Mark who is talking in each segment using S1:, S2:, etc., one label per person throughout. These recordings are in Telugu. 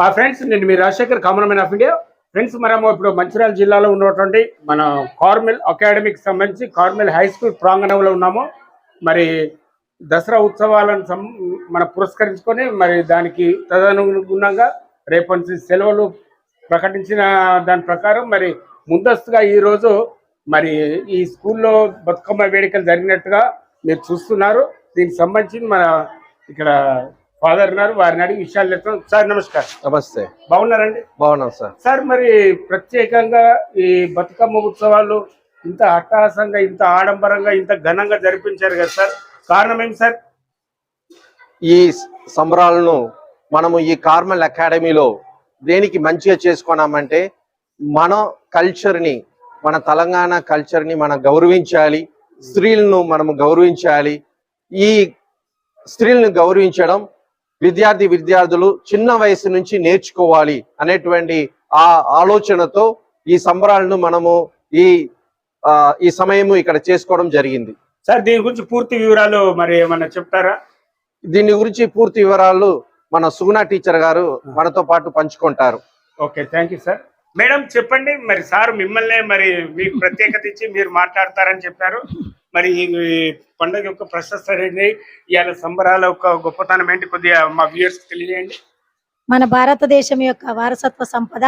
S1: ఆ ఫ్రెండ్స్ నేను మీ Rajasekhar common of India. Friends మనము ఇప్పుడు మంచిర్యాల జిల్లాలో ఉన్నటువంటి మన కార్మెల్ అకాడమీకి సంబంధించి కార్మెల్ హై స్కూల్ ప్రాంగణంలో ఉన్నాము. మరి దసరా ఉత్సవాలను సం- మన పురస్కరించుకొని మరి దానికి తదనుగుణంగా రేపటి నుంచి సెలవులు ప్రకటించిన దాని ప్రకారం మరి ముందస్తుగా ఈరోజు మరి ఈ స్కూల్లో బతుకమ్మ వేడుకలు జరిగినట్టుగా మీరు చూస్తున్నారు. దీనికి సంబంధించి మన ఇక్కడ ఫాదర్ ఉన్నారు. వారిని అడిగి విషయాలు చెప్తాం. సార్ నమస్కారం.
S2: నమస్తే.
S1: బాగున్నారండి?
S2: బాగున్నాం సార్.
S1: సార్ మరి ప్రత్యేకంగా ఈ బతుకమ్మ ఉత్సవాలు ఇంత అట్టహాసంగా ఇంత ఆడంబరంగా ఇంత ఘనంగా జరిపించారు కదా సార్. కారణం ఏంటి సార్?
S2: ఈ సంబరాలను మనము ఈ కార్మల్ అకాడమీలో దేనికి మంచిగా చేసుకున్నామంటే మన కల్చర్ని మన తెలంగాణ కల్చర్ని మనం గౌరవించాలి. స్త్రీలను మనము గౌరవించాలి. ఈ స్త్రీలను గౌరవించడం విద్యార్థి విద్యార్థులు చిన్న వయసు నుంచి నేర్చుకోవాలి అనేటువంటి ఆ ఆలోచనతో ఈ సంబరాలను మనము ఈ ఈ సమయము ఇక్కడ చేసుకోవడం జరిగింది.
S1: సార్ దీని గురించి పూర్తి వివరాలు మరి ఏమన్నా చెప్తారా?
S2: దీని గురించి పూర్తి వివరాలు మన సుగుణ టీచర్ గారు మనతో పాటు పంచుకుంటారు.
S1: Okay thank you sir. Madam చెప్పండి. మరి సార్ మిమ్మల్ని మరి మీకు ప్రత్యేకత ఇచ్చి మీరు మాట్లాడతారని చెప్పారు. మరి ఈ పండుగ యొక్క ప్రశస్త ఏంటి ఇవాళ సంబరాల యొక్క గొప్పతనం ఏంటి? కొద్దిగా మా వ్యూయర్స్ తెలియజేయండి.
S3: మన భారతదేశం యొక్క వారసత్వ సంపద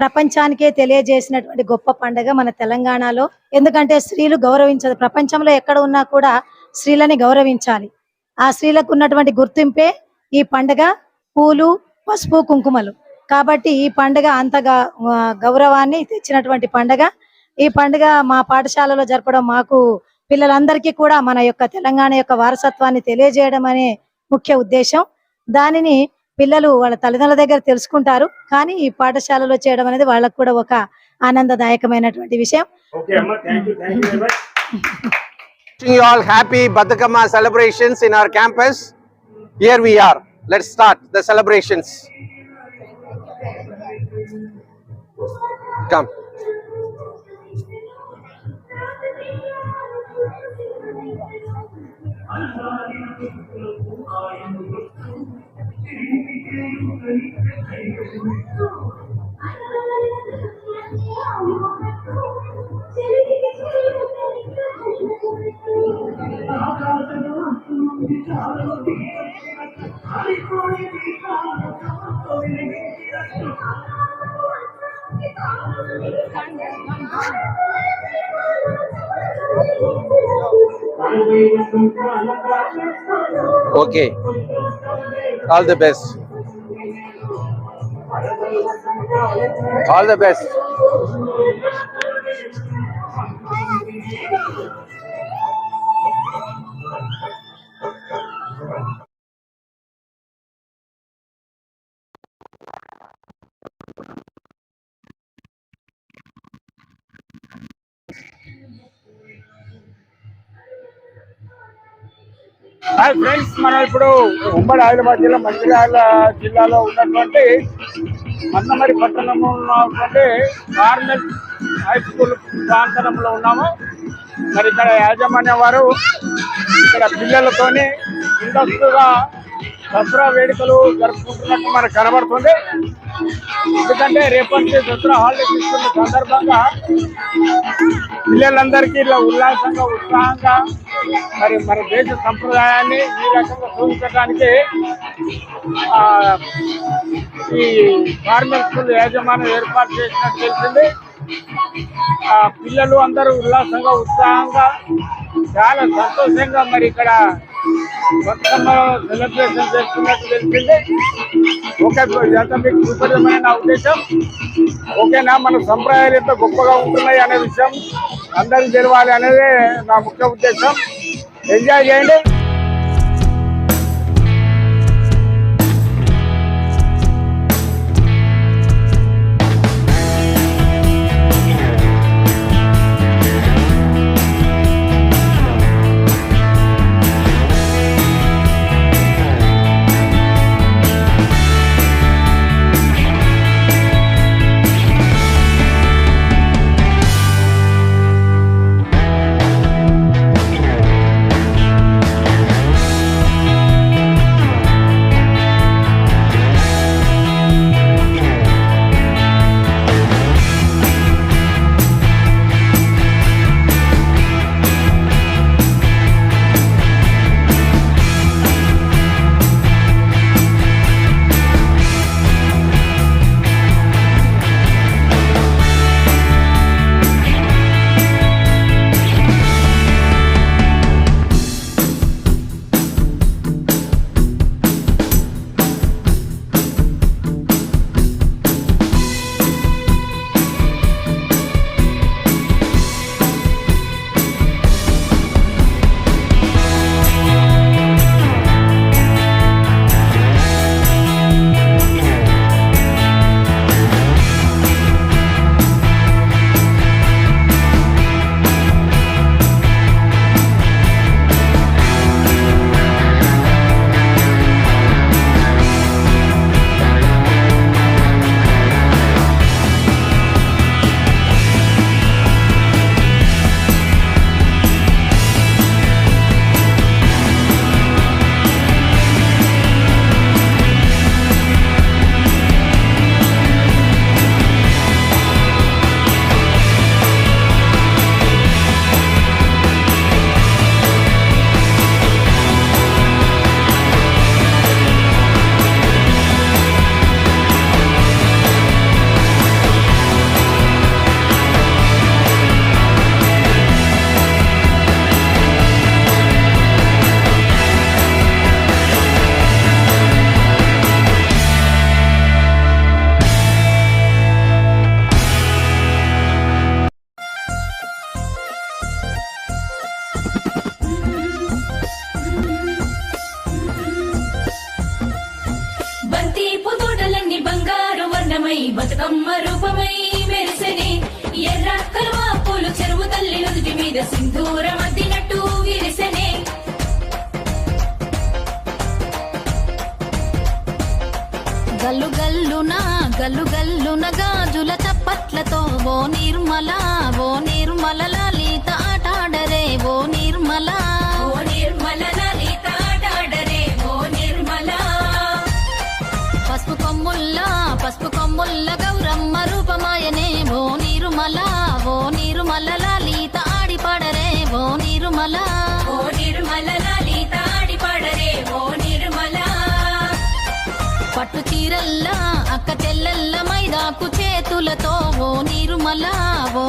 S3: ప్రపంచానికే తెలియజేసినటువంటి గొప్ప పండుగ మన తెలంగాణలో. ఎందుకంటే స్త్రీలు గౌరవించదు. ప్రపంచంలో ఎక్కడ ఉన్నా కూడా స్త్రీలని గౌరవించాలి. ఆ స్త్రీలకు ఉన్నటువంటి గుర్తింపే ఈ పండుగ పూలు పసుపు కుంకుమలు. కాబట్టి ఈ పండుగ అంతగా గౌరవాన్ని తెచ్చినటువంటి పండుగ ఈ పండుగ మా పాఠశాలలో జరపడం మాకు పిల్లలందరికీ కూడా మన యొక్క తెలంగాణ యొక్క వారసత్వాన్ని తెలియజేయడం అనే ముఖ్య ఉద్దేశం దానిని పిల్లలు వాళ్ళ తల్లిదండ్రుల దగ్గర తెలుసుకుంటారు కానీ ఈ పాఠశాలలో చేయడం అనేది వాళ్ళకు కూడా ఒక ఆనందదాయకమైనటువంటి విషయం
S2: Wishing you all happy Batakama celebrations in our campus. Here we are. Let's start the celebrations. কাম আমি করে দিই কাম করে দিই Okay. All the best. All the best.
S1: Hi friends మనం ఇప్పుడు ఉమ్మడి ఆదిలాబాద్ జిల్లా మంచిర్యాల జిల్లాలో ఉన్నటువంటి మన్నమరి పట్టణంలో ఉన్నటువంటి కార్నల్ హై స్కూల్ ప్రాంతంలో ఉన్నాము. మరి ఇక్కడ యాజమాన్యం వారు ఇక్కడ పిల్లలతోని ముందస్తుగా దసరా వేడుకలు జరుపుకుంటున్నట్టు మనకు కనబడుతుంది. ఎందుకంటే రేపటి దసరా హాలిడేస్ ఇస్తున్న సందర్భంగా పిల్లలందరికీ ఇలా ఉల్లాసంగా ఉత్సాహంగా మరి మన దేశ సంప్రదాయాన్ని ఈ రకంగా చూపించడానికి ఈ ఫార్మర్ స్కూల్ యాజమాన్యం ఏర్పాటు చేసినట్టు తెలిసింది. ఆ పిల్లలు అందరూ ఉల్లాసంగా ఉత్సాహంగా చాలా సంతోషంగా మరి ఇక్కడ బతుకమ్మ సెలబ్రేషన్ చేస్తున్నట్టు తెలిసింది. ఓకే ఇదంతా మీకు విపరీతమైన నా ఉద్దేశం. ఓకేనా మన సంప్రదాయాలు ఎంత గొప్పగా ఉంటున్నాయి అనే విషయం అందరికి తెలవాలి అనేదే నా ముఖ్య ఉద్దేశం. ఎంజాయ్ చేయండి
S4: నిర్మల లలిత ఆటాడరే ఓ నిర్మల. ఓ నిర్మల లలిత ఆటాడరే ఓ నిర్మల. పసుపు కొమ్ముల్ల పసుపు కొమ్ముల్ల గౌరమ్మ రూపమాయనే ఓ నీరుమల. ఓ నీరుమల లలిత ఆడి పాడరే ఓ నీరుమల. ఓ నిర్మల లలిత ఆడి పాడరే ఓ నిర్మల. పట్టు చీరల్ల అక్క చెల్లెల్ల మైదాకు చేతులతో ఓ నీరుమల. ఓ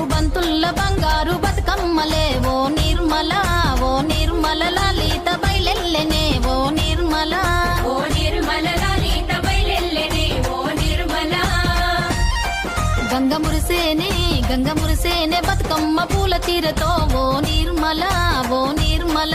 S4: పూబంతుల్ల బంగారు బతుకమ్మలే ఓ నిర్మల ఓ నిర్మల లలిత బయలెల్లెనే ఓ నిర్మల. ఓ నిర్మల లలిత బయలెల్లెనే ఓ నిర్మల. గంగ మురిసేనే గంగ మురిసేనే బతుకమ్మ పూల తీరతో ఓ నిర్మల ఓ నిర్మల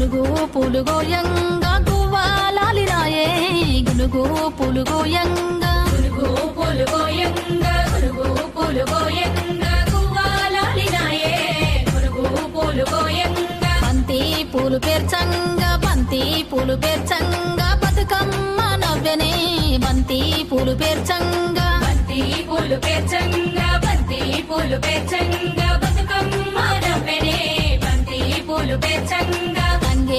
S5: గునుగు పులుగోయంగా గువ్వాలాలిరాయే గునుగు పులుగోయంగా గునుగు పులుగోయంగా గునుగు పులుగోయంగా గువ్వాలాలిరాయే గునుగు పులుగోయంగా బంతి పూలు పేర్చంగా బంతి పూలు పేర్చంగా బతుకమ్మ నవ్వెనే. బంతి పూలు పేర్చంగా. బంతి పూలు పేర్చంగా బంతి పూలు పేర్చంగా బతుకమ్మ నవ్వెనే. బంతి పూలు పేర్చంగా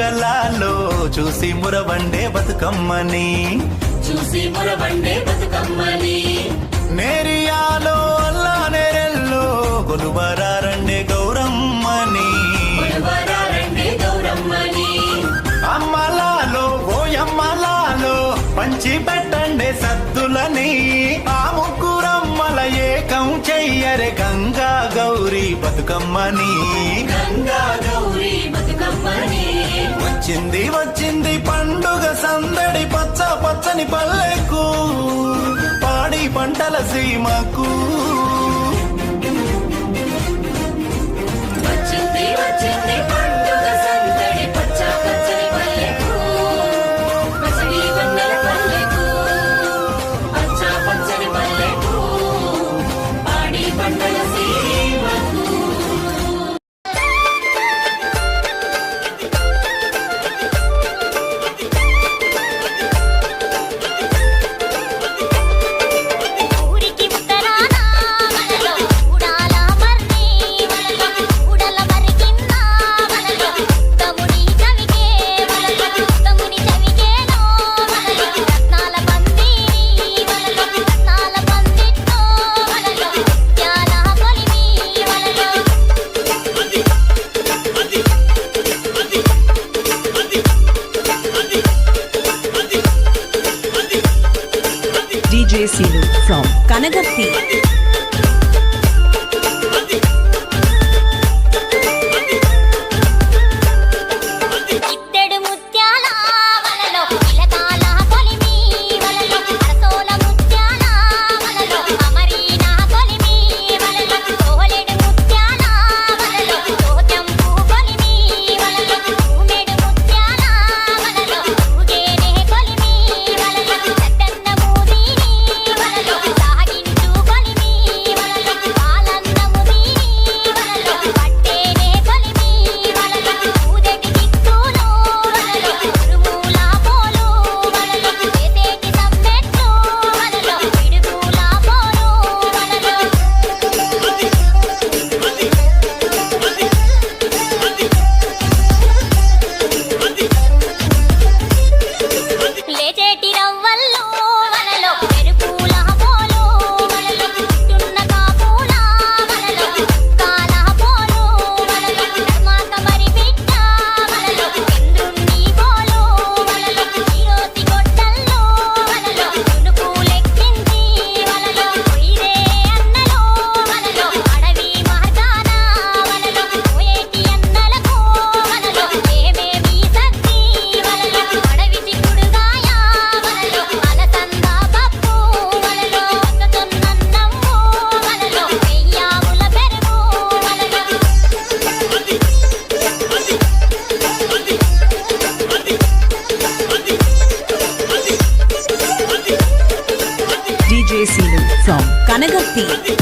S6: ఓ చుక్కలాలో చూసి మురవండే బతుకమ్మని.
S5: చూసి మురబండే బతుకమ్మని.
S6: నేరియాలో అల్లా నేరెల్లో కొలువరారండే గౌరమ్మని.
S5: వరారండే గౌరమ్మని.
S6: అమ్మలాలో ఓయమ్మలాలో పంచి పెట్టండే సద్దులని. ఆ ముగ్గురమ్మల ఏకం చెయ్యరే గంగా గౌరీ బతుకమ్మని.
S5: గంగా
S6: పల్లెకు పాడి పంటల సీమకు. Beat.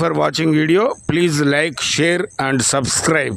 S6: for watching video. Please like, share and subscribe.